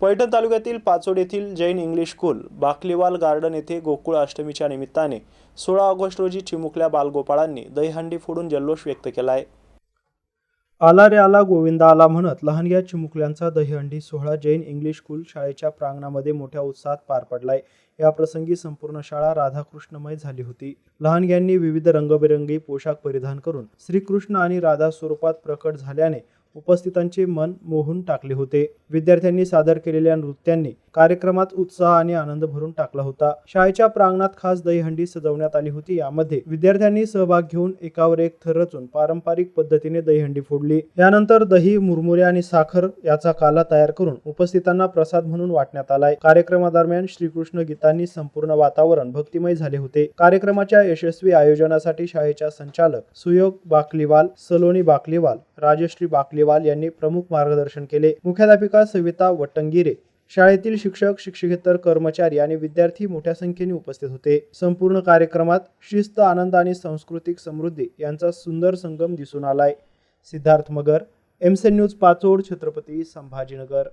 पैठण तालुक्यातील पाचोड येथील Jain English school Bakliwal garden येथे गोकुळ अष्टमीच्या निमित्ताने सोळा ऑगस्ट रोजी चिमुकल्या बालगोपाळांनी दहीहंडी फोडून जल्लोष व्यक्त केला आहे. आला रे आला गोविंदा आला म्हणत लहानग्या चिमुकल्यांचा दहीहंडी सोहळा जैन इंग्लिश स्कूल शाळेच्या प्रांगणामध्ये मोठ्या उत्साहात पार पडलाय. या प्रसंगी संपूर्ण शाळा राधाकृष्णमय झाली होती. लहानग्यांनी विविध रंगबेरंगी पोशाख परिधान करून श्रीकृष्ण आणि राधा स्वरूपात प्रकट झाल्याने उपस्थितांचे मन मोहून टाकले होते. विद्यार्थ्यांनी सादर केलेल्या नृत्यांनी कार्यक्रमात उत्साह आणि आनंद भरून टाकला होता. शाळेच्या प्रांगणात खास दहीहंडी सजवण्यात आली होती. यामध्ये विद्यार्थ्यांनी सहभाग घेऊन एकावर एक थर रचून पारंपरिक पद्धतीने दहीहंडी फोडली. यानंतर दही मुरमुरे आणि साखर याचा काला तयार करून उपस्थितांना प्रसाद म्हणून वाटण्यात आलाय. कार्यक्रमादरम्यान श्रीकृष्ण गीतांनी संपूर्ण वातावरण भक्तिमय झाले होते. कार्यक्रमाच्या यशस्वी आयोजनासाठी शाळेच्या संचालक सुयोग बाकलीवाल सलोनी बाकलीवाल राजश्री बाकलीवाल यांनी प्रमुख मार्गदर्शन केले. मुख्याध्यापिका सविता वट्टंगिरे शाळेतील शिक्षक शिक्षकेतर कर्मचारी आणि विद्यार्थी मोठ्या संख्येने उपस्थित होते. संपूर्ण कार्यक्रमात शिस्त आनंद आणि सांस्कृतिक समृद्धी यांचा सुंदर संगम दिसून आलाय. सिद्धार्थ मगर एमसेन न्यूज पाचोड छत्रपती संभाजीनगर.